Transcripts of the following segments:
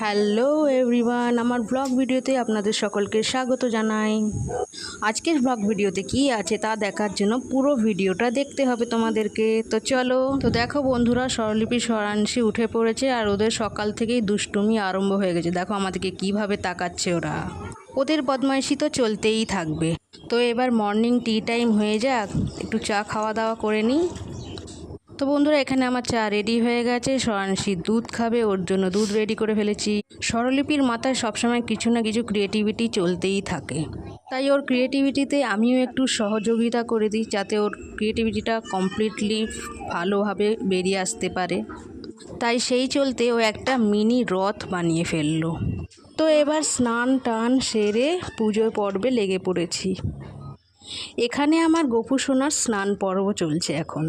Hello everyone, আমার blog ভিডিওতে আপনাদের সকলকে স্বাগত জানাই। আজকের ব্লগ ভিডিওতে কি আছে তা দেখার জন্য পুরো ভিডিওটা দেখতে হবে তোমাদেরকে। তো চলো, তো দেখো বন্ধুরা, স্বরলিপি স্বরাংশী উঠে পড়েছে আর ওদের সকাল থেকেই দুষ্টুমি আরম্ভ হয়ে গেছে। দেখো আমাদেরকে কীভাবে তাকাচ্ছে ওরা। ওদের বদমাইশি তো চলতেই থাকবে। তো এবার মর্নিং টি টাইম হয়ে যাক, একটু চা খাওয়া দাওয়া করে নিই। তো বন্ধুরা, এখানে আমার চা রেডি হয়ে গেছে। সরাংশী দুধ খাবে, ওর জন্য দুধ রেডি করে ফেলেছি। স্বরলিপির মাথায় সবসময় কিছু না কিছু ক্রিয়েটিভিটি চলতেই থাকে। তাই ওর ক্রিয়েটিভিটিতে আমিও একটু সহযোগিতা করে দিই, যাতে ওর ক্রিয়েটিভিটিটা কমপ্লিটলি ভালোভাবে বেরিয়ে আসতে পারে। তাই সেই চলতে ও একটা মিনি রথ বানিয়ে ফেলল। তো এবার স্নান টান সেরে পুজোর পর্বে লেগে পড়েছি। এখানে আমার গোপু সোনার স্নান পর্ব চলছে এখন।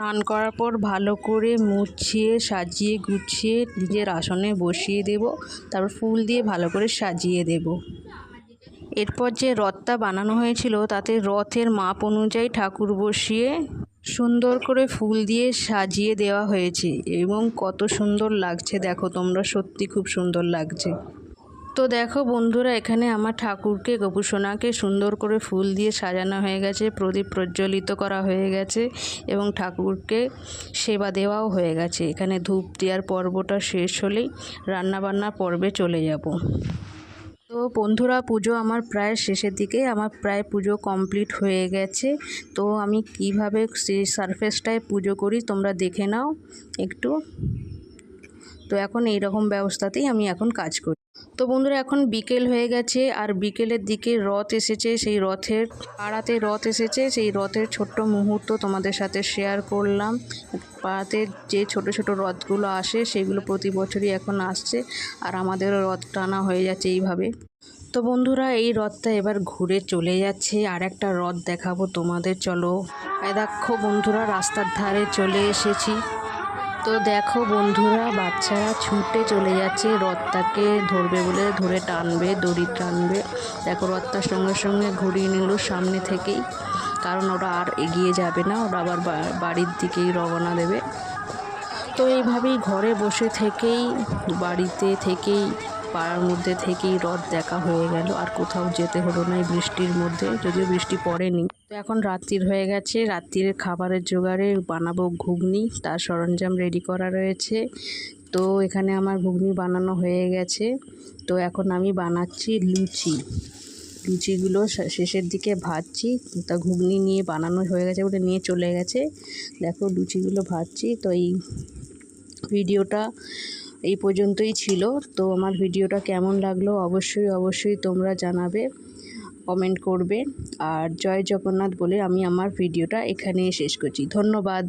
স্নান করার পর ভালো করে মুছিয়ে, সাজিয়ে গুছিয়ে নিজের আসনে বসিয়ে দেব। তারপর ফুল দিয়ে ভালো করে সাজিয়ে দেব। এরপর যে রথটা বানানো হয়েছিল, তাতে রথের মাপ অনুযায়ী ঠাকুর বসিয়ে সুন্দর করে ফুল দিয়ে সাজিয়ে দেওয়া হয়েছে এবং কত সুন্দর লাগছে। দেখো, তোমরা সত্যি খুব সুন্দর লাগছে। তো দেখো বন্ধুরা, এখানে আমার ঠাকুরকে, গোপুসোনাকে সুন্দর করে ফুল দিয়ে সাজানো হয়ে গেছে, প্রদীপ প্রজ্বলিত করা হয়ে গেছে এবং ঠাকুরকে সেবা দেওয়াও হয়ে গেছে। এখানে ধূপ দেওয়ার পর্বটা শেষ হলেই রান্নাবান্না পর্বে চলে যাব। তো বন্ধুরা, পুজো আমার প্রায় শেষের দিকে, আমার প্রায় পুজো কমপ্লিট হয়ে গেছে। তো আমি কীভাবে সেই সারফেসটায় পুজো করি তোমরা দেখে নাও একটু। তো এখন এই রকম ব্যবস্থাতেই আমি এখন কাজ করি। তো বন্ধুরা, এখন বিকেল হয়ে গেছে আর বিকেলের দিকে রথ এসেছে। সেই রথের পাড়াতে রথ এসেছে। সেই রথের ছোট্ট মুহূর্ত তোমাদের সাথে শেয়ার করলাম। পাড়াতে যে ছোট ছোট রথগুলো আসে, সেগুলো প্রতি বছরই এখন আসছে আর আমাদেরও রথ টানা হয়ে যাচ্ছে এইভাবে। তো বন্ধুরা, এই রথটা এবার ঘুরে চলে যাচ্ছে। আর একটা রথ দেখাবো তোমাদের, চলো। দেখো বন্ধুরা, রাস্তার ধারে চলে এসেছি। তো দেখো বন্ধুরা, বাচ্চারা ছুটে চলে যাচ্ছে। রথটাকে ধরবে বলে ধরে টানবে, দড়ি টানবে। দেখো রথটার সঙ্গে সঙ্গে ঘুরিয়ে নিল সামনে থেকেই। কারণ ওরা আর এগিয়ে যাবে না, ওরা আবার বাড়ির দিকেই রওনা দেবে। তো এইভাবেই ঘরে বসে থেকেই, বাড়িতে থেকেই, পাড়ার মধ্যে থেকেই রথ দেখা হয়ে গেল। আর কোথাও যেতে হলো না এই বৃষ্টির মধ্যে, যদিও বৃষ্টি পড়েনি। তো এখন রাত্রির হয়ে গেছে। রাত্রির খাবারের জোগাড়ে বানাবো ঘুগনি, তার সরঞ্জাম রেডি করা রয়েছে। তো এখানে আমার ঘুগনি বানানো হয়ে গেছে। তো এখন আমি বানাচ্ছি লুচি। লুচিগুলো শেষের দিকে ভাজছি। তা ঘুগনি নিয়ে বানানো হয়ে গেছে ওটা নিয়ে চলে গেছে। দেখো লুচিগুলো ভাজছি। তো এই ভিডিওটা এই পর্যন্তই ছিল। তো আমার ভিডিওটা কেমন লাগল অবশ্যই অবশ্যই তোমরা জানাবে কমেন্ট করবে। আর জয় জগন্নাথ বলে আমি আমার ভিডিওটা এখানেই শেষ করছি। ধন্যবাদ।